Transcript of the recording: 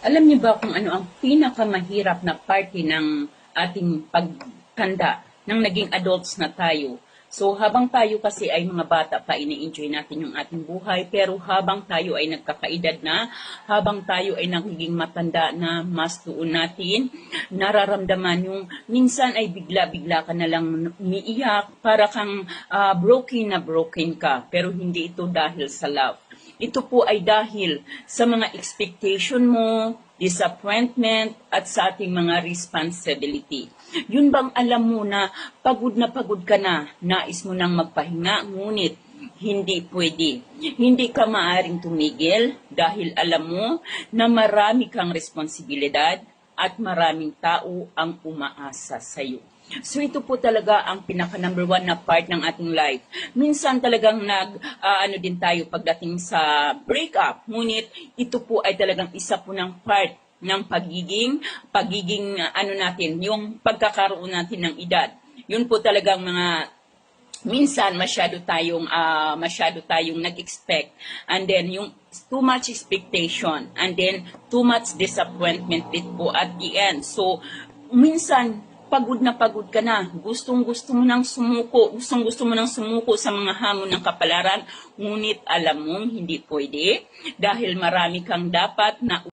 Alam niyo ba kung ano ang pinakamahirap na parte ng ating pagtanda nang naging adults na tayo? So habang tayo kasi ay mga bata pa, ini-enjoy natin yung ating buhay. Pero habang tayo ay nagkakaedad na, habang tayo ay nagiging matanda na, mas doon natin nararamdaman yung minsan ay bigla-bigla ka na lang umiiyak, para kang ah, broken na broken ka. Pero hindi ito dahil sa love. Ito po ay dahil sa mga expectation mo, disappointment, at sa ating mga responsibility. Yun bang alam mo na pagod na pagod ka na, nais mo nang magpahinga, ngunit hindi pwede. Hindi ka maaring tumigil dahil alam mo na marami kang responsibilidad at maraming tao ang umaasa sa iyo. So ito po talaga ang pinaka number one na part ng ating life. Minsan talagang nag ah, ano din tayo pagdating sa breakup. Ngunit ito po ay talagang isa po ng part ng pagiging pagiging ah, ano natin, yung pagkakaroon natin ng edad. Yun po talagang mga minsan masyado tayong ah, masyado tayong nag-expect and then yung too much expectation and then too much disappointment din po at the end so minsan pagod na pagod ka na. Gustong gusto mo nang sumuko. Gustong gusto mo nang sumuko sa mga hamon ng kapalaran. Ngunit alam mong hindi pwede dahil marami kang dapat na